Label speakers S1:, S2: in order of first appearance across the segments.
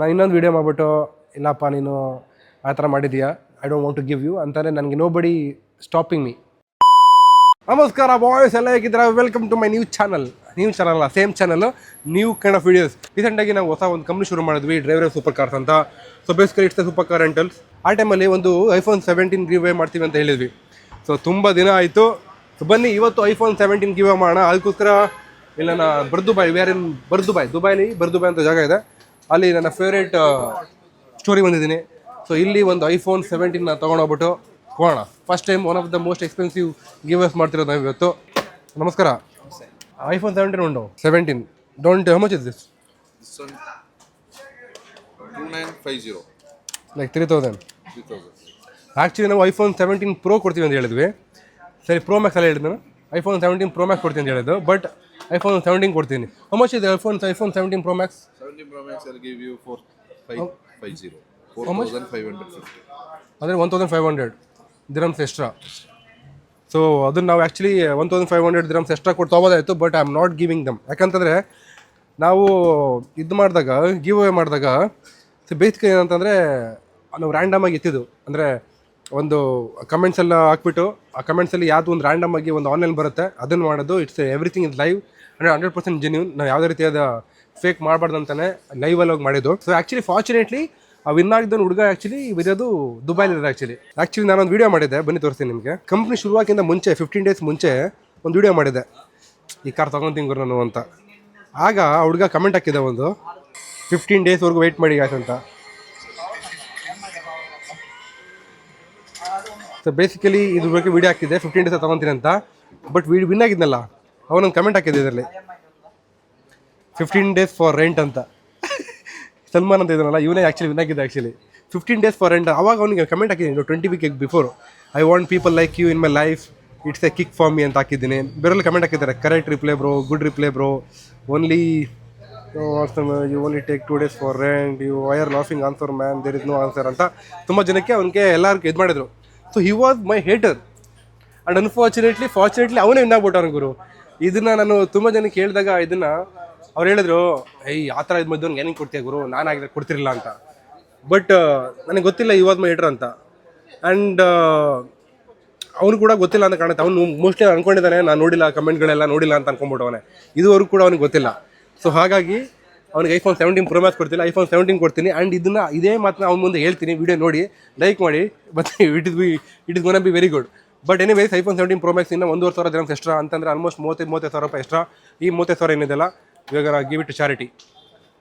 S1: ನಾನು ಇನ್ನೊಂದು ವೀಡಿಯೋ ಮಾಡಿಬಿಟ್ಟು, ಇಲ್ಲಪ್ಪ ನೀನು ಆ ಥರ ಮಾಡಿದೀಯಾ I don't want to give you ಅಂತಾರೆ ನನಗೆ ನೋ ಬಡಿ ಸ್ಟಾಪಿಂಗ್ ಮೀ ನಮಸ್ಕಾರ ಬಾಯ್ಸ್ ಎಲ್ಲ ಹೇಗಿದ್ದೀರಾ? Welcome to my new channel new channel ಅಲ್ಲ same channel new kind of videos ರೀಸೆಂಟಾಗಿ ನಾವು ಹೊಸ ಒಂದು ಕಂಪ್ನಿ ಶುರು ಮಾಡಿದ್ವಿ ಡ್ರೈವರ್ ಸೂಪರ್ ಕಾರ್ಸ್ ಅಂತ. So basically it's super car rentals ಆ ಟೈಮಲ್ಲಿ ಒಂದು ಐಫೋನ್ ಸೆವೆಂಟೀನ್ ಗಿವ್ ಮಾಡ್ತೀವಿ ಅಂತ ಹೇಳಿದ್ವಿ. ಸೊ ತುಂಬ ದಿನ ಆಯಿತು. ಸೊ ಬನ್ನಿ, ಇವತ್ತು ಐಫೋನ್ ಸೆವೆಂಟೀನ್ ಗಿವ್ ಮಾಡೋಣ. ಅದಕ್ಕೋಸ್ಕರ, ಇಲ್ಲ ನಾ ಬರ್ದುಬಾಯ್ ವೇರ್ ಇನ್ ಬರ್ದುಬಾಯ್. ದುಬೈಲಿ ಬರ್ದುಬಾಯ್ ಅಂತ ಜಾಗ ಇದೆ. ಅಲ್ಲಿ ನನ್ನ ಫೇವ್ರೇಟ್ ಸ್ಟೋರಿ ಬಂದಿದ್ದೀನಿ. ಸೊ ಇಲ್ಲಿ ಒಂದು ಐಫೋನ್ ಸೆವೆಂಟೀನ್ನ ತೊಗೊಂಡೋಗ್ಬಿಟ್ಟು ಹೋಗೋಣ first time one of the most expensive givers ಮಾಡ್ತಿರೋದು ನಾವು ಇವತ್ತು ನಮಸ್ಕಾರ. ಐಫೋನ್ ಸೆವೆಂಟೀನ್ ಉಂಟು. Seventeen don't how much is this
S2: This one, 2950,
S1: like three thousand
S2: 3000.
S1: Actually ನಾವು ಐಫೋನ್ ಸೆವೆಂಟೀನ್ ಪ್ರೋ ಕೊಡ್ತೀವಿ ಅಂತ ಹೇಳಿದ್ವಿ. ಸರಿ ಪ್ರೋ ಮ್ಯಾಕ್ಸ್ ಎಲ್ಲ ಹೇಳಿದ್ದು ನಾನು ಐಫೋನ್ ಸೆವೆಂಟೀನ್ ಪ್ರೋ ಮ್ಯಾಕ್ಸ್ ಕೊಡ್ತೀನಿ ಅಂತ ಹೇಳಿದ್ದು. ಬಟ್ ಐಫೋನ್ ಸೆವೆಂಟೀನ್ ಕೊಡ್ತೀನಿ. ಮಚ್ ಇದೆ iPhone iPhone seventeen pro max
S2: 17 Pro Max, I'll give you 4550. 4550.
S1: ಅಂದರೆ one thousand five hundred dirhams extra so ಅದನ್ನು ನಾವು actually one thousand five hundred dirhams extra ಕೊಟ್ಟು ತೊಗೋದಾಯಿತು but I am not giving them ಯಾಕಂತಂದರೆ ನಾವು ಇದು ಮಾಡಿದಾಗ give away ಮಾಡಿದಾಗ so basic ಏನಂತಂದರೆ ನಾವು ರ್ಯಾಂಡಮ್ ಆಗಿ ಎತ್ತಿದ್ದು. ಅಂದರೆ ಒಂದು ಕಮೆಂಟ್ಸ್ ಎಲ್ಲ ಹಾಕ್ಬಿಟ್ಟು ಆ ಕಮೆಂಟ್ಸಲ್ಲಿ ಯಾವುದು ಒಂದು ರ್ಯಾಂಡಮ್ ಆಗಿ ಒಂದು ಆನ್ಲೈನ್ ಬರುತ್ತೆ ಅದನ್ನು ಮಾಡೋದು ಇಟ್ಸ್ ಎವ್ರಿಥಿಂಗ್ ಇಸ್ ಲೈವ್ ಅಂದರೆ ಹಂಡ್ರೆಡ್ ಪರ್ಸೆಂಟ್ ಜೆನ್ಯೂನ್ ನಾವು ಯಾವುದೇ ರೀತಿಯಾದ ಫೇಕ್ ಮಾಡಬಾರ್ದು ಅಂತಾನೆ ಲೈವಲ್ಲಿ ಹೋಗಿ ಮಾಡಿದ್ದು. ಸೊ ಆ್ಯಕ್ಚುಲಿ ಫಾರ್ಚುನೇಟ್ಲಿ ಆ ವಿನ್ ಆಗಿದ್ದ ಹುಡುಗ ಆ್ಯಕ್ಚುಲಿ ಇರೋದು ದುಬೈಲಿ ಆ್ಯಕ್ಚುಲಿ ಆ್ಯಕ್ಚುಲಿ ನಾನು ನಾನೊಂದು ವೀಡಿಯೋ ಮಾಡಿದ್ದೆ. ಬನ್ನಿ ತೋರಿಸ್ತೀನಿ ನಿಮಗೆ. ಕಂಪ್ನಿ ಶುರುವಾಗಿಂದ ಮುಂಚೆ ಫಿಫ್ಟೀನ್ ಡೇಸ್ ಮುಂಚೆ ಒಂದು ವೀಡಿಯೋ ಮಾಡಿದ್ದೆ. ಈ ಕಾರ್ ತೊಗೊತೀನಿ ಗುರು ನಾನು ಅಂತ. ಆಗ ಆ ಹುಡುಗ ಕಮೆಂಟ್ ಹಾಕಿದ್ದೆ ಒಂದು ಫಿಫ್ಟೀನ್ ಡೇಸ್ವರೆಗೂ ವೆಯ್ಟ್ ಮಾಡಿ ಆಯ್ತು ಅಂತ. ಸೊ ಬೇಸಿಕಲಿ ಇದ್ರ ಬಗ್ಗೆ ವೀಡಿಯೋ ಹಾಕಿದ್ದೆ. ಫಿಫ್ಟೀನ್ ಡೇಸ್ ತೊಗೊತೀನಿ ಅಂತ. ಬಟ್ ವಿನ್ ಆಗಿದ್ನಲ್ಲ. ಅವನೊಂದು ಕಮೆಂಟ್ ಹಾಕಿದ್ದೆ ಇದರಲ್ಲಿ. ಫಿಫ್ಟೀನ್ ಡೇಸ್ ಫಾರ್ ರೆಂಟ್ ಅಂತ. ಸಲ್ಮಾನ್ ಅಂತ ಇದನ್ನಲ್ಲ ಇವನೇ ಆ್ಯಕ್ಚುಲಿ ವಿನ್ ಆಗಿದ್ದೆ actually fifteen days for rent ಅವಾಗ ಅವನಿಗೆ ಕಮೆಂಟ್ ಹಾಕಿದ್ದೀನಿ twenty week before I want people like you in my life it's a kick for me ಅಂತ ಹಾಕಿದ್ದೀನಿ. ಬೇರೆಲ್ಲ ಕಮೆಂಟ್ ಹಾಕಿದ್ದಾರೆ correct reply bro good reply bro only you only take two days for rent you were laughing answer man there is no answer ಅಂತ ತುಂಬ ಜನಕ್ಕೆ ಅವನಿಗೆ ಎಲ್ಲರಿಗೂ ಇದು ಮಾಡಿದರು so he was my hater and unfortunately fortunately ಅವನೇ win ಗುರು. ಇದನ್ನ ನಾನು ತುಂಬ ಜನಕ್ಕೆ ಹೇಳಿದಾಗ ಇದನ್ನ ಅವ್ರು ಹೇಳಿದ್ರು, ಏಯ್ ಆ ಥರ ಇದು ಮದ್ದವ್ನಿಗೆ ಏನಿಗೆ ಕೊಡ್ತೀಯ ಗುರು? ನಾನಾಗಿದ್ರೆ ಕೊಡ್ತಿರಲಿಲ್ಲ ಅಂತ. ಬಟ್ ನನಗೆ ಗೊತ್ತಿಲ್ಲ ಮೈ ಹೇಟರ್ ಅಂತ. ಆ್ಯಂಡ್ ಅವನು ಕೂಡ ಗೊತ್ತಿಲ್ಲ ಅಂತ ಕಾಣುತ್ತೆ. ಅವನು ಮೋಸ್ಟ್ಲಿ ಅನ್ಕೊಂಡಿದ್ದಾನೆ, ನಾನು ನೋಡಿಲ್ಲ, ಕಮೆಂಟ್ಗಳೆಲ್ಲ ನೋಡಿಲ್ಲ ಅಂತ ಅನ್ಕೊಂಡ್ಬಿಟ್ಟವನೆ. ಇದುವರೆಗೂ ಕೂಡ ಅವ್ನಿಗೆ ಗೊತ್ತಿಲ್ಲ. ಸೊ ಹಾಗಾಗಿ ಅವ್ನಿಗೆ ಐಫೋನ್ ಸೆವೆಂಟೀನ್ ಪ್ರೋ ಮ್ಯಾಕ್ಸ್ ಕೊಡ್ತೀನಿ ಐಫೋನ್ ಸೆವೆಂಟೀನ್ ಕೊಡ್ತೀನಿ. ಆ್ಯಂಡ್ ಇದನ್ನ, ಇದೇ ಮಾತನ್ನ ಅವ್ನ ಮುಂದೆ ಹೇಳ್ತೀನಿ. ವಿಡಿಯೋ ನೋಡಿ ಲೈಕ್ ಮಾಡಿ, ಮತ್ತು it is be it is gonna be very good but anyways iPhone seventeen pro max ಇನ್ನು ಒಂದೂವರೆ ಸಾವಿರ ದಿನಮ್ಸ್ ಎಕ್ಸ್ಟ್ರಾ ಅಂತಂದ್ರೆ ಆಲ್ಮೋಸ್ಟ್ ಮೂವತ್ತೈದು ಮೂವತ್ತೈದು ಸಾವಿರ ರೂಪಾಯಿ ಎಕ್ಸ್ಟ್ರಾ ಈ ಮೂವತ್ತೈದು ಸಾವಿರ ಏನಿದೆಲ್ಲ ಇವಾಗ ಗಿವ್ ಇಟ್ ಚಾರಿಟಿ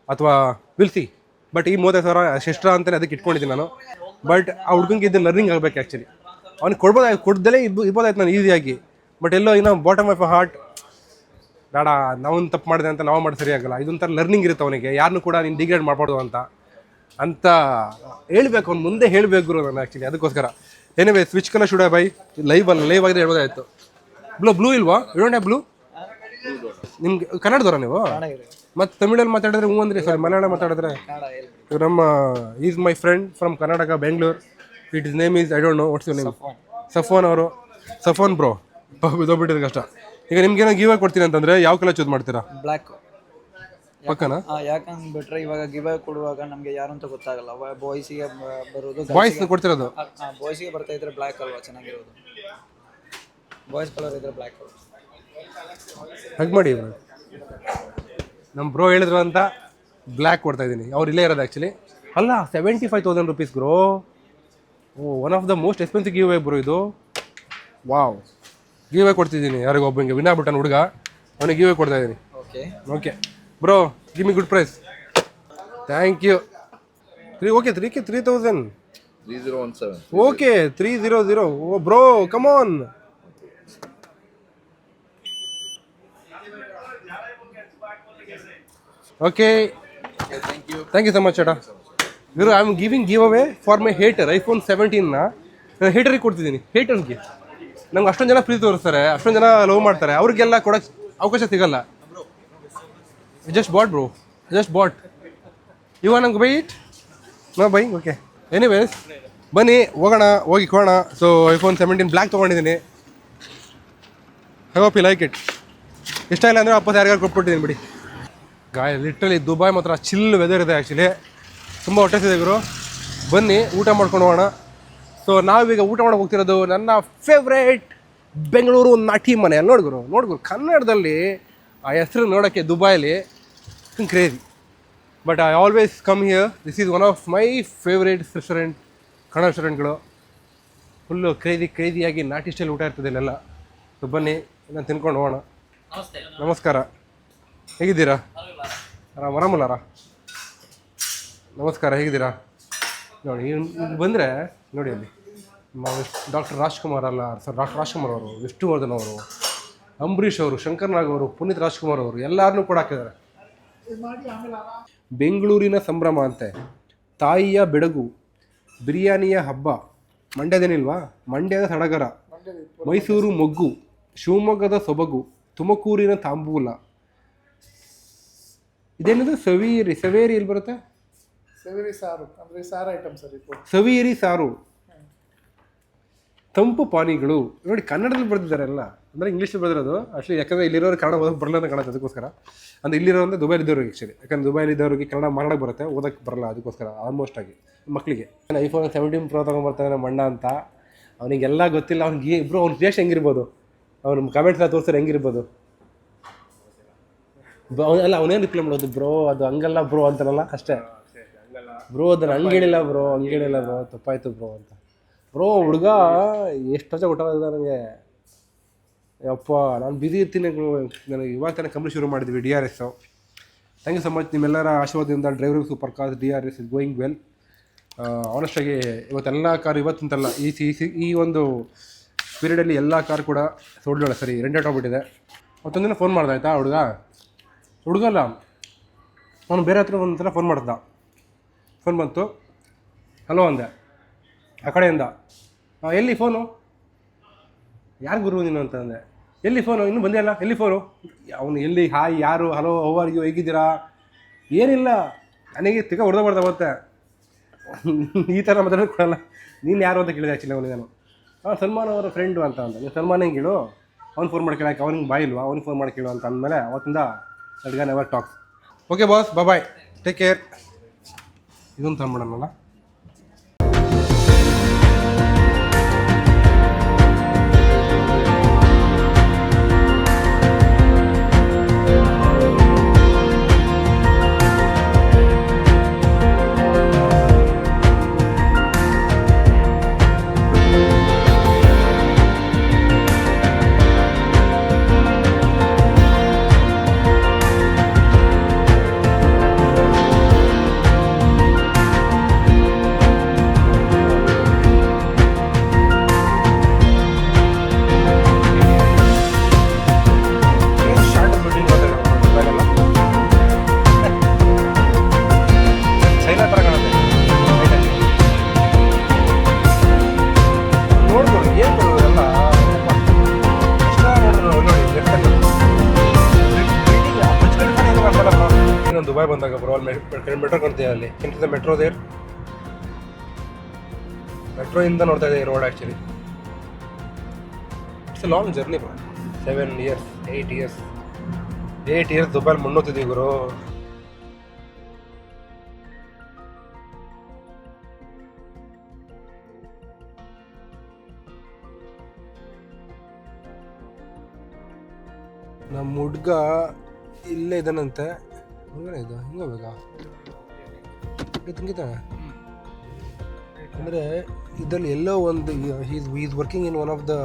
S1: ಅಥವಾ ವಿಲ್ಸಿ ಬಟ್ ಈ ಮೂವತ್ತೈದು ಸಾವಿರ ಎಕ್ಸ್ಟ್ರಾ ಅಂತಲೇ ಅದಕ್ಕೆ ಇಟ್ಕೊಂಡಿದ್ದೀನಿ ನಾನು. ಬಟ್ ಆ ಹುಡುಗಂಗೆ ಇದು ಲರ್ನಿಂಗ್ ಆಗಬೇಕು ಆ್ಯಕ್ಚುಲಿ ಅವ್ನಿಗೆ ಕೊಡ್ಬೋದು ಕೊಡ್ದಲೇ ಇದ್ದು ಇರ್ಬೋದಾಯ್ತು ನಾನು ಈಸಿಯಾಗಿ. ಬಟ್ ಎಲ್ಲೋ ಇನ್ನೂ ಬಾಟಮ್ ಆಫ್ ಹಾರ್ಟ್ ಬೇಡ ನಾವು ತಪ್ಪು ಮಾಡಿದೆ ಅಂತ ನಾವು ಮಾಡಿ ಸರಿಯಾಗಲ್ಲ. ಇದೊಂಥರ ಲರ್ನಿಂಗ್ ಇರುತ್ತೆ ಅವನಿಗೆ. ಯಾರನ್ನೂ ಕೂಡ ನೀನು ಡಿಗ್ರೇಡ್ ಮಾಡ್ಬಾರ್ದು ಅಂತ. ಅಂತ ಹೇಳಬೇಕು, ಅವ್ನು ಮುಂದೆ ಹೇಳಬೇಕು ನಾನು ಆ್ಯಕ್ಚುಲಿ ಅದಕ್ಕೋಸ್ಕರ. Anyway switch colour should by live ಅಲ್ಲ ಲೈವ್ ಆಗಿದ್ರೆ ಹೇಳ್ಬೋದಾಯ್ತು. ಬ್ಲೂ ಬ್ಲೂ ಇಲ್ವಾ? ಇಡೋಣ ಬ್ಲೂ ನಿಮ್ಗೆ ಕನ್ನಡದವರ ನೀವು? ಮತ್ತೆ ತಮಿಳಲ್ಲಿ ಮಾತಾಡಿದ್ರೆ ಹ್ಞೂ ಅಂದ್ರೆ ಸಾರಿ ಮಲಯಾಳ ಮಾತಾಡಿದ್ರೆ? ನಮ್ಮ is my friend from Karnataka Bengaluru it is name is I don't know what's you name Safwan ಅವರು. ಸಫೋನ್ ಬ್ರೋ ಇದೋಗ್ಬಿಟ್ಟಿದೆ ಕಷ್ಟ. ಈಗ ನಿಮ್ಗೇನೋ ಗೀವ್ ಕೊಡ್ತೀನಿ ಅಂತಂದ್ರೆ ಯಾವ ಕಲರ್ ಚೂಸ್ ಮಾಡ್ತೀರಾ?
S3: ಬ್ಲ್ಯಾಕ್
S1: ಪಕ್ಕನಾ?
S3: ಯಾಕಂದ್ ಬಿಟ್ರೆ ಇವಾಗ ಗಿವ್ ಕೊಡುವಾಗ ನಮ್ಗೆ ಯಾರು ಅಂತ ಗೊತ್ತಾಗಲ್ಲ. ಬಾಯ್ಸಿಗೆ ಬರೋದು
S1: ಬಾಯ್ಸ್ ಕೊಡ್ತಿರೋದು?
S3: ಬಾಯ್ಸಿಗೆ ಬರ್ತಾ ಇದ್ರೆ ಬ್ಲ್ಯಾಕ್ ಅಲ್ವಾ? ಚೆನ್ನಾಗಿರೋದು. ಬಾಯ್ಸ್ ಕಲರ್ ಇದ್ರೆ ಬ್ಲ್ಯಾಕ್
S1: ಹಗ್ ಮಾಡಿ ನಮ್ಮ ಬ್ರೋ ಹೇಳಿದ್ರು ಅಂತ ಬ್ಲ್ಯಾಕ್ ಕೊಡ್ತಾ ಇದ್ದೀನಿ. ಅವ್ರು ಇಲ್ಲೇ ಇರೋದು ಆ್ಯಕ್ಚುಲಿ ಅಲ್ಲ seventy five thousand rupees bro oh one of the most expensive give bro ಇದು. ವಾವ್ ಗಿವ್ ಅವೇ ಕೊಡ್ತಿದ್ದೀನಿ. ಯಾರಿಗೂ ಒಬ್ಬಂಗೆ ವಿನ್ ಆಗ್ಬಿಟ್ಟಾನ ಹುಡುಗ. ಅವನಿಗೆ ಗಿವ್ ಕೊಡ್ತಾ ಇದ್ದೀನಿ.
S3: Okay
S1: okay bro give me good price thank you three okay three K three thousand
S2: 3017.
S1: Okay three zero zero oh bro come on okay thank you so much ಅಡ ಗುರು I am giving giveaway for my hater iPhone ಸೆವೆಂಟೀನ್ನ ಹೇಟರಿಗೆ ಕೊಡ್ತಿದ್ದೀನಿ. ಹೇಟರ್ಗೆ ನಂಗೆ ಅಷ್ಟೊಂದು ಜನ ಪ್ರೀತಿ ತೋರಿಸ್ತಾರೆ ಅಷ್ಟೊಂದು ಜನ ಲವ್ ಮಾಡ್ತಾರೆ. ಅವ್ರಿಗೆಲ್ಲ ಕೊಡೋಕ್ಕೆ ಅವಕಾಶ ಸಿಗಲ್ಲ. Just bought bro just bought You wanna buy it? No buy okay Anyways, ಬನ್ನಿ ಹೋಗೋಣ ಹೋಗಿ ಕೊಡೋಣ ಸೊ ಐಫೋನ್ ಸೆವೆಂಟೀನ್ ಬ್ಲ್ಯಾಕ್ ತೊಗೊಂಡಿದ್ದೀನಿ. I hope you like it ಇಷ್ಟ ಇಲ್ಲ ಅಂದರೆ ವಾಪಸ್ ಯಾರಿಗಾರು ಕೊಟ್ಬಿಟ್ಟಿದ್ದೀನಿ ಬಿಡಿ. ಗಾಯ ಲಿಟ್ರಲಿ ದುಬೈ ಮಾತ್ರ ಚಿಲ್ ವೆದರ್ ಇದೆ ಆ್ಯಕ್ಚುಲಿ ತುಂಬ ಹೊಟ್ಟೆಸಿದೆ ಗುರು. ಬನ್ನಿ ಊಟ ಮಾಡ್ಕೊಂಡು ಹೋಗೋಣ. ಸೊ ನಾವೀಗ ಊಟ ಮಾಡೋಕೆ ಹೋಗ್ತಿರೋದು ನನ್ನ ಫೇವ್ರೇಟ್ ಬೆಂಗಳೂರು ನಾಟಿ ಮನೆ. ನೋಡ್ಗುರು ನೋಡ್ಗುರು ನೋಡಿ ಗುರು ಕನ್ನಡದಲ್ಲಿ ಆ ಹೆಸರು ನೋಡೋಕ್ಕೆ ದುಬೈಲಿ crazy but I always come here this is one of my favourite restaurant Kannada ರೆಸ್ಟೋರೆಂಟ್ಗಳು ಫುಲ್ಲು ಕ್ರೇಜಿ ಕ್ರೇಜಿಯಾಗಿ ನಾಟಿ ಸ್ಟೈಲ್ ಊಟ ಇರ್ತದೆ ಇಲ್ಲೆಲ್ಲ. ಸೊ ಬನ್ನಿ ನಾನು ತಿನ್ಕೊಂಡು ಹೋಗೋಣ. ನಮಸ್ಕಾರ. ಹೇಗಿದ್ದೀರಾ? ಆರಾಮ್ ಆರಾಮಲ್ಲಾರ? ನಮಸ್ಕಾರ ಹೇಗಿದ್ದೀರಾ? ನೋಡಿ ಬಂದರೆ ನೋಡಿ ಅಲ್ಲಿ. ಡಾಕ್ಟರ್ ರಾಜ್ಕುಮಾರ್ ಅಲ್ಲ ಸರ್ ಡಾಕ್ಟರ್ ರಾಜ್ಕುಮಾರ್ ಅವರು ವಿಷ್ಣುವರ್ಧನ್ ಅವರು. ಅಂಬರೀಷ್ ಅವರು ಶಂಕರ್ ನಾಗ್ ಅವರು ಪುನೀತ್ ರಾಜ್ಕುಮಾರ್ ಅವರು ಎಲ್ಲರನ್ನೂ ಕೂಡ ಹಾಕಿದ್ದಾರೆ. ಬೆಂಗಳೂರಿನ ಸಂಭ್ರಮ ಅಂತೆ. ತಾಯಿಯ ಬೆಡಗು ಬಿರಿಯಾನಿಯ ಹಬ್ಬ. ಮಂಡ್ಯದೇನಿಲ್ವಾ? ಮಂಡ್ಯದ ಸಡಗರ. ಮೈಸೂರು ಮೊಗ್ಗು ಶಿವಮೊಗ್ಗದ ಸೊಬಗು ತುಮಕೂರಿನ ತಾಂಬೂಲ. ಇದೇನಿದು? ಸವೇರಿ ಸವೇರಿ ಎಲ್ಲಿ ಬರುತ್ತೆ?
S4: ಸವೇರಿ ಸಾರು ಅಂದರೆ ಸಾರು ಐಟಮ್ ಸರ್
S1: ಸವೇರಿ ಸಾರು. ತಂಪು ಪಾನಿಗಳು. ನೋಡಿ ಕನ್ನಡದಲ್ಲಿ ಬರೆದಿದ್ದಾರೆ ಎಲ್ಲ. ಅಂದರೆ ಇಂಗ್ಲೀಷ್ ಬರೆದಿರೋದು. ಆಕ್ಚುಲಿ ಯಾಕಂದರೆ ಇಲ್ಲಿರೋರು ಕನ್ನಡ ಓದಕ್ಕೆ ಬರಲ್ಲ ಅಂತ ಕಾಣುತ್ತೆ ಅದಕ್ಕೋಸ್ಕರ. ಅಂದರೆ ಇಲ್ಲಿರೋ ಅಂದರೆ ದುಬೈಲಿ ಇದ್ದವ್ರಿಗೆ ಆ್ಯಕ್ಚುಲಿ ಯಾಕಂದ್ರೆ ದುಬೈಲಿ ಇದ್ದವ್ರಿಗೆ ಕನ್ನಡ ಮಾತಾಡಕ್ಕೆ ಬರುತ್ತೆ ಓದಕ್ಕೆ ಬರಲ್ಲ ಅದಕ್ಕೋಸ್ಕರ ಆಲ್ಮೋಸ್ಟ್ ಆಗಿ ಮಕ್ಕಳಿಗೆ ಐಫೋನ್ ಸೆವೆಂಟೀನ್ ಪ್ರೋ ತೊಗೊಂಬರ್ತಾನೆ ನಮ್ಮ ಅಣ್ಣ ಅಂತ. ಅವನಿಗೆಲ್ಲ ಗೊತ್ತಿಲ್ಲ ಅವ್ನಿಗೆ ಇಬ್ಬರು ಅವ್ನ ರಿಯಾಕ್ಷನ್ ಹೆಂಗಿರ್ಬೋದು? ಅವ್ನು ಕಮೆಂಟ್ಸ್ ಎಲ್ಲ ತೋರಿಸಿದ್ರೆ ಹೆಂಗಿರ್ಬೋದು? ಅಲ್ಲ ಅವನೇನು ರಿಪ್ಲೈ ಮಾಡೋದು ಬ್ರೋ? ಅದು ಹಂಗಲ್ಲ ಬ್ರೋ ಅಂತಾನಲ್ಲ, ಅಷ್ಟೇ. ಬ್ರೋ, ಅದನ್ನು ಹಂಗೆ ಹೇಳಿಲ್ಲ ಬ್ರೋ ಹಂಗೆ ಹೇಳಿಲ್ಲ ಬ್ರೋ, ತಪ್ಪಾಯ್ತು ಬ್ರೋ ಅಂತ. ಬ್ರೋ, ಹುಡುಗ, ಎಷ್ಟು ವರ್ಷ ಗೊತ್ತಾಗೋದಿಲ್ಲ ನನಗೆ ಯಪ್ಪ ನಾನು ಬಿಸಿ ಇರ್ತೀನಿ. ನನಗೆ ಇವಾಗ ತಾನೇ ಕಂಪ್ನಿ ಶುರು ಮಾಡಿದ್ವಿ D R S thank you so much ನಿಮ್ಮೆಲ್ಲರ ಆಶೀರ್ವಾದದಿಂದ driver super car D R S is going well ಆನೆಸ್ಟಾಗಿ ಇವತ್ತೆಲ್ಲ ಕಾರ್ ಇವತ್ತಂತಲ್ಲ ಈ ಸಿ ಸಿ- ಈ ಒಂದು ಪೀರಿಯಡಲ್ಲಿ ಎಲ್ಲ ಕಾರ್ ಕೂಡ ಸೋಲ್ಡೋಳ ಸರಿ ರೆಂಟೆಟ್ ಹೋಗ್ಬಿಟ್ಟಿದೆ ದಿನ ಫೋನ್ ಮಾಡ್ದೆ ಆಯಿತಾ ಹುಡುಗ? ಹುಡುಗಲ್ಲ ಅವನು ಬೇರೆ ಹತ್ರ ಒಂದ್ಸಲ ಫೋನ್ ಮಾಡ್ದ ಫೋನ್ ಬಂತು. ಹಲೋ ಅಂದೆ. ಆ ಕಡೆಯಿಂದ. "ಆ, ಎಲ್ಲಿ ಫೋನು ಯಾರು ಗುರು ನೀನು ಅಂತ ಅಂದೆ. ಎಲ್ಲಿ ಫೋನು ಇನ್ನೂ ಬಂದಿಲ್ಲ ಎಲ್ಲಿ ಫೋನು ಅವನು ಎಲ್ಲಿ? ಹಾಯ್ ಯಾರು? ಹಲೋ ಹೌವಾರಿಗೂ ಹೇಗಿದ್ದೀರಾ? ಏನಿಲ್ಲ. ನನಗೆ ತಿಕ್ಕ ಹೊಡೆದ ಮತ್ತೆ. ಈ ಥರ ಮಾತಾಡೋದು ಕೊಡಲ್ಲ. ನೀನು ಯಾರು ಅಂತ ಕೇಳಿದೆ ಆ್ಯಕ್ಚುಲಿ ಅವನಿಗೆ ನಾನು. ಸಲ್ಮಾನ್ ಅವರ ಫ್ರೆಂಡು ಅಂತ ಅಂದ. ನೀವು ಸಲ್ಮಾನ್ ಹೆಂಗೆ ಹೇಳು? ಅವ್ನು ಫೋನ್ ಮಾಡಿ ಕೇಳಕ್ಕೆ ಅವ್ನಿಗೆ ಇಲ್ವಾ? ಅವ್ನಿಗೆ ಫೋನ್ ಮಾಡಿ ಕೇಳು ಅಂತ ಅಂದಮೇಲೆ ಅವತ್ತಿಂದ ಅಡ್ಗ never talks okay boss bye take care ಇದೊಂದು ತಂದ್ಬಿಡೋಣಲ್ಲ ಮೆಟ್ರೋ ಇಂದ ನೋಡ್ತಾ ಇದ್ದೀವಿ road actually it's a long journey bro seven years eight years eight years ದುಬೈಲಿ ಮುನ್ನೋತಿದ್ದೀವಿ ಗುರು. ನಮ್ಮ ಹುಡ್ಗ ಇಲ್ಲೇ ಇದ್ದಾನಂತೆ. ಹಂಗನೇ ಇದು? ಹಿಂಗೆ ಬೇಕಾ ತಂಗಿತ ಅಂದರೆ ಇದರಲ್ಲಿ ಎಲ್ಲೋ ಒಂದು is is working in one of the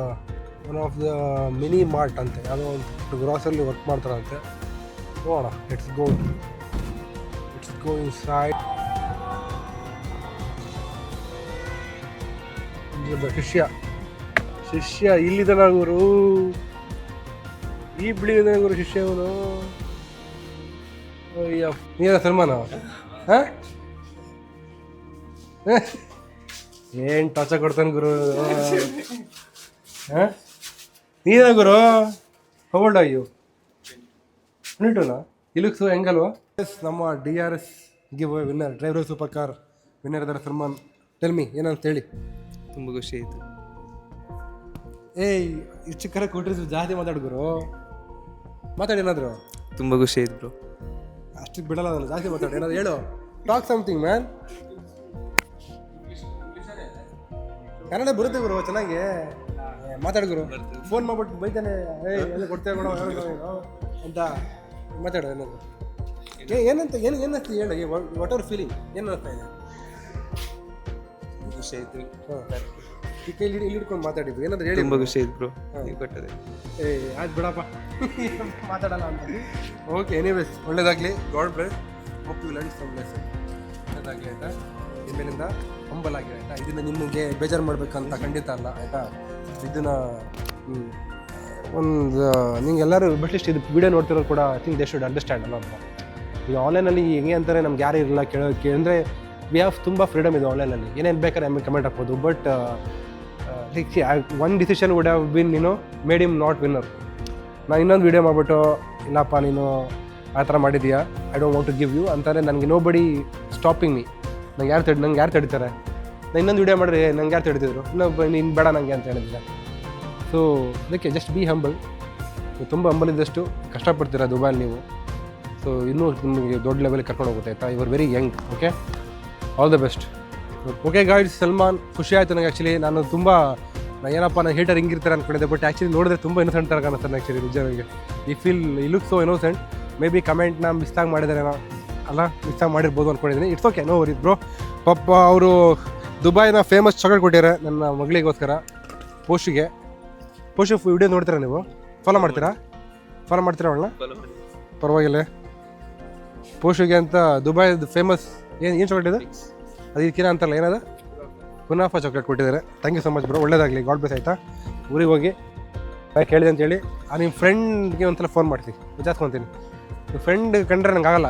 S1: one of the mini mart ಅಂತೆ. ಯಾವುದೋ ಒಂದು ಗ್ರಾಸಲ್ಲಿ ವರ್ಕ್ ಮಾಡ್ತಾರಂತೆ. ನೋಡೋಣ. It's go it's go inside ಶಿಷ್ಯ. ಶಿಷ್ಯ ಇಲ್ಲಿದ್ದಾನ ಗುರು ಈ ಬಿಳಿ ಗುರು ಶಿಷ್ಯ ಅಯ್ಯ ಸನ್ಮಾನ? ಹಾಂ? ಏನು ಟಚ ಕೊಡ್ತಾನೆ ಗುರು? ಹಾಂ? ನೀನ ಗುರು? ಹೌಲ್ಡ್ ಅಯ್ಯು ನಿಟ್ಟುನಾ ಇಲುಕ್ಸು ಹೆಂಗಲ್ವಾ? ಎಸ್ ನಮ್ಮ D R S give winner driver super car winner ಇದ್ದಾರೆ ಸಲ್ಮಾನ್. ಟೆಲ್ ಮಿ ಏನಂತ ಹೇಳಿ?
S3: ತುಂಬ ಖುಷಿ ಆಯಿತು.
S1: ಏಯ್ ಇಷ್ಟು ಕರೆ ಕೊಟ್ಟರೆ ಜಾಸ್ತಿ ಮಾತಾಡು ಗುರು. ಮಾತಾಡಿ ಏನಾದರು.
S3: ತುಂಬ ಖುಷಿ ಆಯ್ತು ಬ್ರೋ
S1: ಅಷ್ಟಕ್ಕೆ ಬಿಡಲ್ಲ ನಾನು ಜಾಸ್ತಿ ಮಾತಾಡಿ. ಏನಾದ್ರು ಹೇಳು. ಟಾಕ್ ಸಮಥಿಂಗ್ ಮ್ಯಾನ್ ಕನ್ನಡ ಬರುತ್ತೆ ಗುರು ಚೆನ್ನಾಗಿ. ಮಾತಾಡು ಗುರು. ಫೋನ್ ಮಾಡ್ಬಿಟ್ಟು ಬೈತಾನೆ. ಏಯ್ ಎಲ್ಲ ಕೊಡ್ತೇವೆ ಕೊಡೋ ಅಂತ ಮಾತಾಡು ಏನಾದ್ರು ಏ ಏನಂತ ಏನು ಏನಂತ ಹೇಳಿ ವಾಟ್ ಅವರ್ ಫೀಲಿಂಗ್ ಏನು ಅನಿಸ್ತಾ ಇದೆ?
S5: ಖುಷಿ ಆಯ್ತು.
S1: ಈ ಕೈಲಿ ಇಲ್ಲಿ ಹಿಡ್ಕೊಂಡು ಮಾತಾಡಿದ್ರು ಏನಾದ್ರು ಹೇಳಿ
S5: ತುಂಬಾ ಖುಷಿ ಇದ್ರು ಬ್ರೋ ನೀವು ಕೊಟ್ಟದೆ
S1: ಏ ಆಯ್ತು ಬಿಡಪ್ಪ. ಮಾತಾಡಲ್ಲ ಅಂತ. ಓಕೆ ಎನಿವೇಸ್ ಒಳ್ಳೇದಾಗಲಿ. God bless hope you learn some lesson ಒಳ್ಳೇದಾಗಲಿ ಆಯಿತಾ ಇನ್ಮೇಲಿಂದ ಹಂಬಲ್ ಆಗಿದೆ ಆಯಿತಾ? ಇದನ್ನು ನಿಮಗೆ ಬೇಜಾರು ಮಾಡ್ಬೇಕಂತ ಖಂಡಿತ ಅಲ್ಲ, ಆಯಿತಾ? ಇದನ್ನು ಒಂದು ನಿಂಗೆಲ್ಲರೂ ಬೆಟ್ಲಿಸ್ಟ್ ಇದು ವಿಡಿಯೋ ನೋಡ್ತಿರೋರು ಕೂಡ I think they should understand ಅಲ್ಲ ಅಂತ. ಈಗ ಆನ್ಲೈನಲ್ಲಿ ಹೆಂಗೆ ಅಂತಾರೆ ನಮ್ಗೆ ಯಾರು ಇರಲ್ಲ ಕೇಳೋಕ್ಕೆ ಅಂದರೆ ವಿ ಹ್ಯಾವ್ ತುಂಬ ಫ್ರೀಡಮ್ ಇದೆ ಆನ್ಲೈನಲ್ಲಿ ಏನೇನು ಬೇಕಾದ್ರೆ ನಮಗೆ ಕಮೆಂಟ್ ಹಾಕ್ಬೋದು. But like one decision would have been ನೀನು ಮೇಡ್ ಇಮ್ ನಾಟ್ ವಿನ್ನರ್ ನಾನು ಇನ್ನೊಂದು ವೀಡಿಯೋ ಮಾಡಿಬಿಟ್ಟು, ಇಲ್ಲಪ್ಪ ನೀನು ಆ ಥರ ಮಾಡಿದೀಯಾ I don't want to give you ಅಂತಾರೆ. ನನಗೆ ನೋ ಬಡಿ ಸ್ಟಾಪಿಂಗ್ ಮೀ ನಂಗೆ ಯಾರು ತಡಿ ನಂಗೆ ಯಾರು ತಡಿತಾರೆ? ನಾನು ಇನ್ನೊಂದು ವೀಡಿಯೋ ಮಾಡಿದ್ರೆ ನಂಗೆ ಯಾರು ತಡಿತಿದ್ರು? ಇನ್ನೊಬ್ಬ ನೀನು ಬೇಡ ನನಗೆ ಅಂತ ಹೇಳಿದ್ರೆ ಸೊ ಅದಕ್ಕೆ ಜಸ್ಟ್ ಬಿ ಹಂಬಲ್ ನೀವು ತುಂಬ ಹಂಬಲ್ ಇದ್ದಷ್ಟು ಕಷ್ಟಪಡ್ತೀರಾ ದುಬೈಲಿ ನೀವು. ಸೊ ಇನ್ನೂ ನಿಮಗೆ ದೊಡ್ಡ ಲೆವೆಲ್ಗೆ ಕರ್ಕೊಂಡು ಹೋಗುತ್ತೆ, ಆಯಿತಾ? ಇವರು very young okay all the best okay guide Salman, ಖುಷಿ ಆಯಿತು ನನಗೆ ಆ್ಯಕ್ಚುಲಿ ನಾನು ತುಂಬ ನಾನು ಏನಪ್ಪ ನಾನು ಹೇಟರ್ ಹಿಂಗಿರ್ತಾರೆ ಅಂದ್ಕೊಂಡಿದ್ದೆ ಬಟ್ ಆ್ಯಕ್ಚುಲಿ ನೋಡಿದ್ರೆ ತುಂಬ ಇನ್ನೋಸೆಂಟ್ ಥರ ಕಾಣಿಸ್ತಾನೆ ಆ್ಯಕ್ಚುಲಿ ನಿಜವಾಗಿ. ಈ ಫೀಲ್ ಈ look so innocent maybe ಕಮೆಂಟ್ನ ಮಿಸ್ತಾಗಿ ಆಗಿ ಮಾಡಿದ್ದಾರೆ ಅಲ್ಲ ಮಿಸ್ ಮಾಡಿರ್ಬೋದು ಅಂದ್ಕೊಂಡಿದ್ದೀನಿ it's okay no worry bro ಪಾಪ ಅವರು ದುಬೈನ ಫೇಮಸ್ ಚಾಕ್ಲೇಟ್ ಕೊಟ್ಟಿದ್ದಾರೆ ನನ್ನ ಮಗಳಿಗೋಸ್ಕರ ಪೋಷಿಗೆ ಪೋಷಿ ವಿಡಿಯೋ ನೋಡ್ತೀರಾ ನೀವು? ಫಾಲೋ ಮಾಡ್ತೀರಾ? ಫಾಲೋ ಮಾಡ್ತೀರಾ ಅವಳನ್ನ? ಪರವಾಗಿಲ್ಲ. ಪೋಷಿಗೆ ಅಂತ ದುಬೈ ಫೇಮಸ್ ಏನು ಏನು ಚಾಕ್ಲೇಟ್ ಇದೆ? ಅದು ಇದಕ್ಕಿನ ಅಂತಲ್ಲ, ಏನದ? ಕುನಾಫಾ ಚಾಕ್ಲೇಟ್ ಕೊಟ್ಟಿದ್ದಾರೆ. Thank you so much bro ಒಳ್ಳೇದಾಗಲಿ. ಗಾಡ್ ಬೇಸ್ ಆಯಿತಾ? ಊರಿಗೆ ಹೋಗಿ, ನಾನು ಕೇಳಿದೆ ಅಂತೇಳಿ ಆ ನಿಮ್ಮ ಫ್ರೆಂಡ್ಗೆ ಒಂದ್ಸಲ ಫೋನ್ ಮಾಡ್ತೀನಿ. ವಿಚಾರಿಸ್ಕೊತೀನಿ ನಿಮ್ಮ ಫ್ರೆಂಡ್ ಕಂಡ್ರೆ ನಂಗೆ ಆಗಲ್ಲ.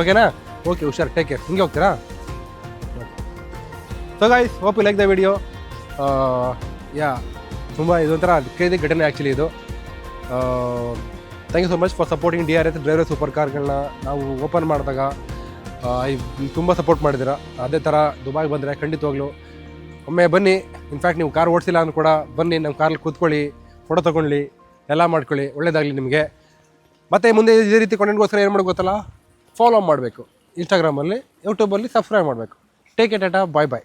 S1: ಓಕೆನಾ ಓಕೆ ಹುಷಾರ್ ಟೇಕ್ ಕೇರ್ ಹಿಂಗೆ ಹೋಗ್ತೀರಾ? So guys hope like the video yeah ತುಂಬ ಇದೊಂಥರ ಕ್ರೇಜಿ ಘಟನೆ ಆ್ಯಕ್ಚುಲಿ ಇದು. Thank you so much for supporting D R S driver super ಕಾರ್ಗಳನ್ನ ನಾವು ಓಪನ್ ಮಾಡಿದಾಗ ತುಂಬ ಸಪೋರ್ಟ್ ಮಾಡಿದ್ದೀರಾ. ಅದೇ ಥರ ದುಬಾಯ್ ಬಂದರೆ ಖಂಡಿತವಾಗ್ಲೂ. ಒಮ್ಮೆ ಬನ್ನಿ ಇನ್ಫ್ಯಾಕ್ಟ್ ನೀವು ಕಾರ್ ಓಡಿಸಿಲ್ಲ ಅಂದ್ರೂ ಕೂಡ ಬನ್ನಿ, ನಮ್ಮ ಕಾರಲ್ಲಿ ಕೂತ್ಕೊಳ್ಳಿ ಫೋಟೋ ತೊಗೊಳ್ಳಿ ಎಲ್ಲ ಮಾಡ್ಕೊಳ್ಳಿ, ಒಳ್ಳೇದಾಗಲಿ ನಿಮಗೆ. ಮತ್ತು ಮುಂದೆ ಇದೇ ರೀತಿ ಕಂಟೆಂಟ್ಗೋಸ್ಕರ ಏನು ಮಾಡೋದು ಗೊತ್ತಲ್ಲ? ಫಾಲೋ ಮಾಡಬೇಕು. ಇನ್ಸ್ಟಾಗ್ರಾಮಲ್ಲಿ ಯೂಟ್ಯೂಬಲ್ಲಿ ಸಬ್ಸ್ಕ್ರೈಬ್ ಮಾಡಬೇಕು. Take a tata bye bye